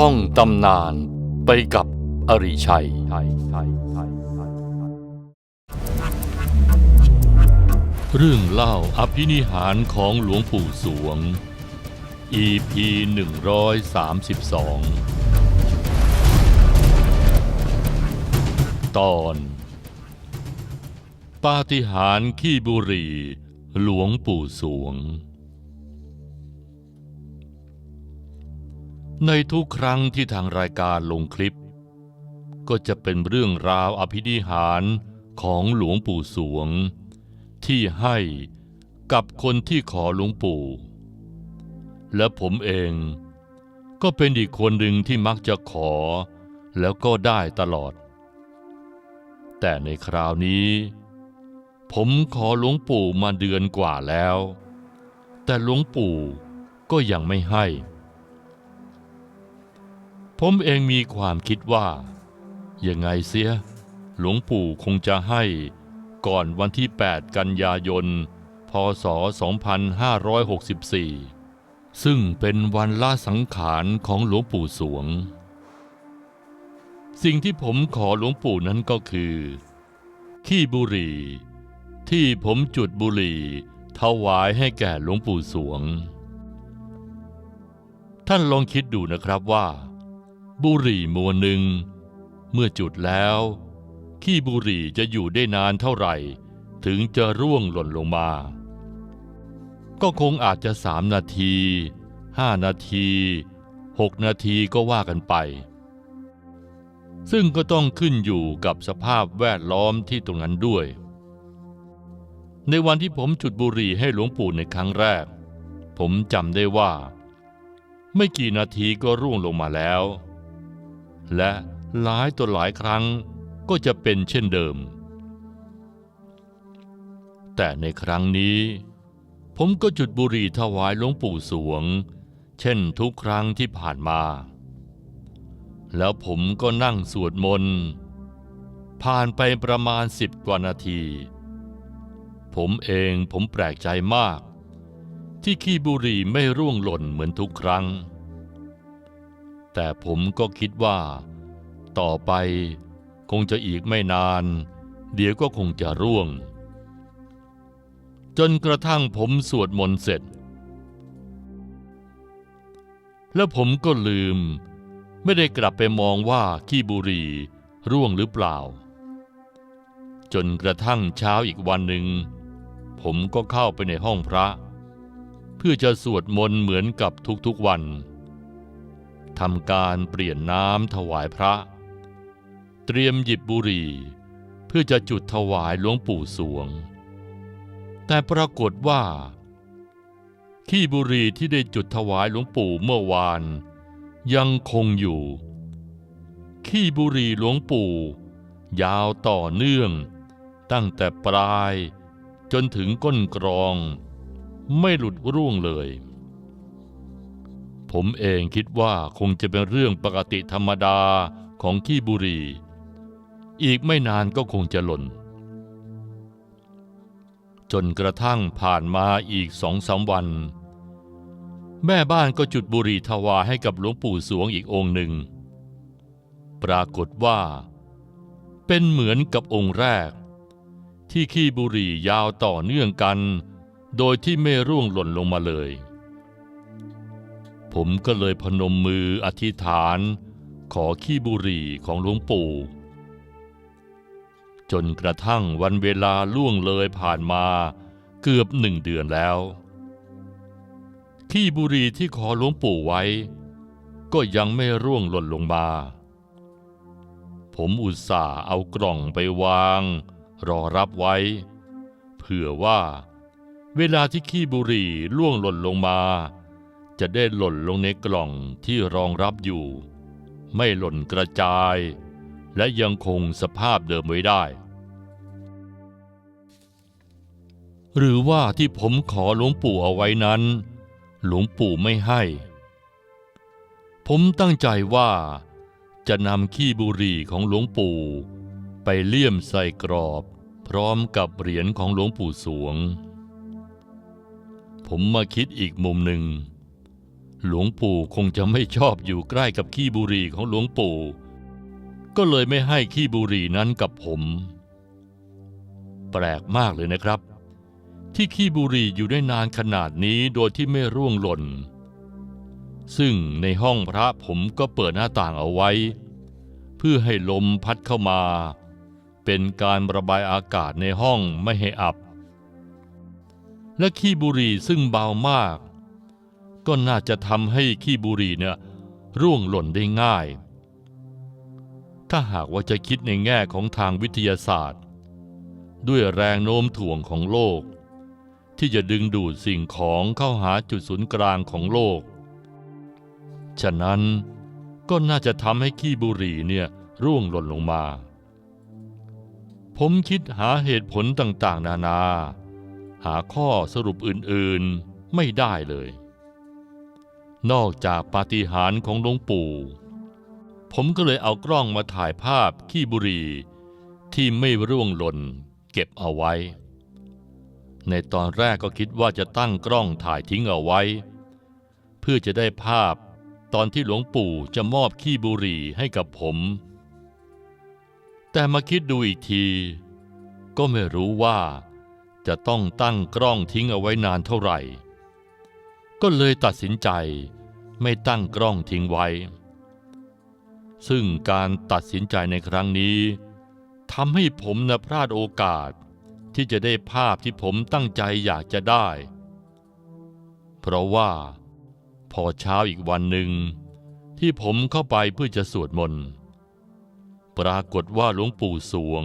ท่องตำนานไปกับอริชัย เรื่องเล่าอภินิหารของหลวงปู่สวง EP 132 ตอน ปาฏิหาริย์ขี้บุรี หลวงปู่สวง ในทุกครั้งที่ทางรายการลงคลิป ก็จะเป็นเรื่องราวอภินิหารของหลวงปู่สวง ที่ให้กับคนที่ขอหลวงปู่ และผมเองก็เป็นอีกคนหนึ่งที่มักจะขอ แล้วก็ได้ตลอด แต่ในคราวนี้ ผมขอหลวงปู่มาเดือนกว่าแล้ว แต่หลวงปู่ก็ยังไม่ให้ ผมเองมีความคิดว่า ยังไงเสีย หลวงปู่คงจะให้ก่อนวันที่ 8 กันยายน พศ 2564 ซึ่งเป็นวันละสังขารของหลวงปู่สวง สิ่งที่ผมขอหลวงปู่นั้นก็คือ ขี้บุหรี่ ที่ผมจุดบุหรี่ถวายให้แก่หลวงปู่สวง ท่านลองคิดดูนะครับว่า บุหรี่มวลหนึ่ง เมื่อจุดแล้ว ขี้บุหรี่จะอยู่ได้นานเท่าไหร่ ถึงจะร่วงหล่นลงมา ก็คงอาจจะสามนาทีห้านาทีหกนาทีก็ว่ากันไป ซึ่งก็ต้องขึ้นอยู่กับสภาพแวดล้อมที่ตรงนั้นด้วย ในวันที่ผมจุดบุหรี่ให้หลวงปู่ในครั้งแรก ผมจำได้ว่า ไม่กี่นาทีก็ร่วงลงมาแล้ว และหลายตัวหลายครั้งก็จะเป็นเช่นเดิม แต่ในครั้งนี้ ผมก็จุดบุหรี่ถวายหลวงปู่สวง เช่นทุกครั้งที่ผ่านมา แล้วผมก็นั่งสวดมนต์ผ่านไปประมาณสิบกว่านาที ผมเองผมแปลกใจมาก ที่ขี้บุหรี่ไม่ร่วงหล่นเหมือนทุกครั้ง แต่ผมก็คิดว่า ต่อไปคงจะอีกไม่นาน เดี๋ยวก็คงจะร่วง จนกระทั่งผมสวดมนต์เสร็จ แล้วผมก็ลืม ไม่ได้กลับไปมองว่าขี้บุรีร่วงหรือเปล่า จนกระทั่งเช้าอีกวันหนึ่ง ผมก็เข้าไปในห้องพระ เพื่อจะสวดมนต์เหมือนกับทุกๆวัน ทำการเปลี่ยนน้ำถวายพระ เตรียมหยิบบุหรี่ เพื่อจะจุดถวายหลวงปู่สวง แต่ปรากฏว่า ขี้บุหรี่ที่ได้จุดถวายหลวงปู่เมื่อวาน ยังคงอยู่ ขี้บุหรี่หลวงปู่ ยาวต่อเนื่อง ตั้งแต่ปลายจนถึงก้นกรอง ไม่หลุดร่วงเลย ผมเองคิดว่าคงจะเป็นเรื่องปกติธรรมดาของขี้บุหรี่ อีกไม่นานก็คงจะหล่น จนกระทั่งผ่านมาอีกสองสามวัน แม่บ้านก็จุดบุหรี่ถวาให้กับหลวงปู่สวงอีกองค์หนึ่ง ปรากฏว่า เป็นเหมือนกับองค์แรก ที่ขี้บุหรี่ยาวต่อเนื่องกัน โดยที่ไม่ร่วงหล่นลงมาเลย ผมก็เลยพนมมืออธิษฐาน ขอขี้บุหรี่ของหลวงปู่ จนกระทั่งวันเวลาล่วงเลยผ่านมาเกือบหนึ่งเดือนแล้ว ขี้บุหรี่ที่ขอหลวงปู่ไว้ ก็ยังไม่ร่วงหล่นลงมา ผมอุตส่าห์เอากล่องไปวาง รอรับไว้ เผื่อว่า เวลาที่ขี้บุหรี่ล่วงหล่นลงมา จะได้หล่นลงในกล่องที่รองรับอยู่ ไม่หล่นกระจาย และยังคงสภาพเดิมไว้ได้ หรือว่าที่ผมขอหลวงปู่เอาไว้นั้น หลวงปู่ไม่ให้ ผมตั้งใจว่าจะนำขี้บุหรี่ของหลวงปู่ ไปเลี่ยมใส่กรอบ พร้อมกับเหรียญของหลวงปู่สวง ผมมาคิดอีกมุมหนึ่ง หลวงปู่คงจะไม่ชอบอยู่ใกล้กับขี้บุหรี่ของหลวงปู่ ก็เลยไม่ให้ขี้บุหรี่นั้นกับผม แปลกมากเลยนะครับ ที่ขี้บุหรี่อยู่ได้นานขนาดนี้โดยที่ไม่ร่วงหล่น ซึ่งในห้องพระผมก็เปิดหน้าต่างเอาไว้ เพื่อให้ลมพัดเข้ามา เป็นการระบายอากาศในห้องไม่ให้อับ และขี้บุหรี่ซึ่งเบามาก ก็น่าจะทำให้ขี้บุหรี่เนี่ยร่วงหล่นได้ง่าย ถ้าหากว่าจะคิดในแง่ของทางวิทยาศาสตร์ ด้วยแรงโน้มถ่วงของโลก ที่จะดึงดูดสิ่งของเข้าหาจุดศูนย์กลางของโลก ฉะนั้นก็น่าจะทำให้ขี้บุหรี่เนี่ยร่วงหล่นลงมา ผมคิดหาเหตุผลต่างๆ นานา หาข้อสรุปอื่นๆไม่ได้เลย นอกจากปาฏิหาริย์ของหลวงปู่ ผมก็เลยเอากล้องมาถ่ายภาพขี้บุหรี่ที่ไม่ร่วงหล่นเก็บเอาไว้ ในตอนแรกก็คิดว่าจะตั้งกล้องถ่ายทิ้งเอาไว้ เพื่อจะได้ภาพตอนที่หลวงปู่จะมอบขี้บุหรี่ให้กับผม แต่มาคิดดูอีกที ก็ไม่รู้ว่าจะต้องตั้งกล้องทิ้งเอาไว้นานเท่าไหร่ ก็เลยตัดสินใจไม่ตั้งกล้องทิ้งไว้ ซึ่งการตัดสินใจในครั้งนี้ทำให้ผมนะพลาดโอกาสที่จะได้ภาพที่ผมตั้งใจอยากจะได้ เพราะว่า พอเช้าอีกวันหนึ่ง ที่ผมเข้าไปเพื่อจะสวดมนต์ ปรากฏว่าหลวงปู่สวง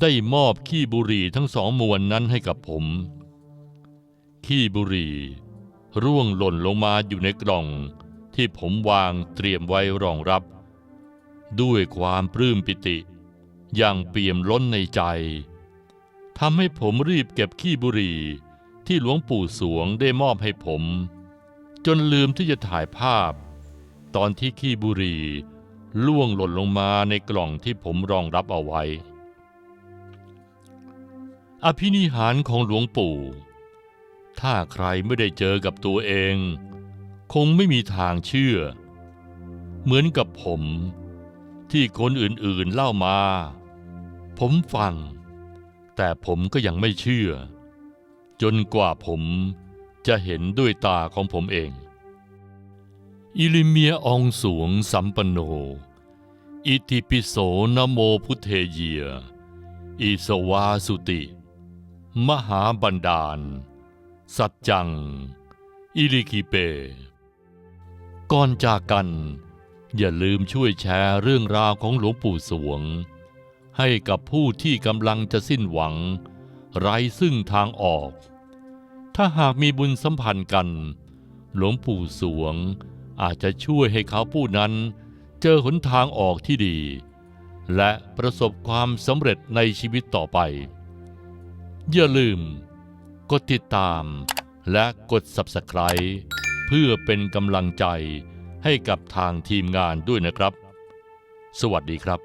ได้มอบขี้บุหรี่ทั้งสองมวนนั้นให้กับผม ขี้บุหรี่ ร่วงหล่นลงมาอยู่ในกล่องที่ผมวางเตรียมไว้รองรับ ด้วยความปลื้มปิติ อย่างเปี่ยมล้นในใจทำให้ผมรีบเก็บขี้บุหรี่ที่หลวงปู่สวงได้มอบให้ผม จนลืมที่จะถ่ายภาพ ตอนที่ขี้บุหรี่ล่วงหล่นลงมาในกล่องที่ผมรองรับเอาไว้ อภินิหารของหลวงปู่ ถ้าใครไม่ได้เจอกับตัวเอง คงไม่มีทางเชื่อ เหมือนกับผม ที่คนอื่นๆเล่ามา ผมฟัง แต่ผมก็ยังไม่เชื่อ จนกว่าผมจะเห็นด้วยตาของผมเอง อิลิเมียองสวงสัมปโน อิติปิโสนโมพุทเทเยียอิสวาสุติ มหาบันดาล สัจจัง อิลิคิเป ก่อนจากกัน อย่าลืมช่วยแชร์เรื่องราวของหลวงปู่สวง ให้กับผู้ที่กำลังจะสิ้นหวัง ไร้ซึ่งทางออก ถ้าหากมีบุญสัมพันธ์กัน หลวงปู่สวงอาจจะช่วยให้เขาผู้นั้น เจอหนทางออกที่ดี และประสบความสำเร็จในชีวิตต่อไป อย่าลืม กดติดตามและกด Subscribe เพื่อเป็นกำลังใจให้กับทางทีมงานด้วยนะครับ สวัสดีครับ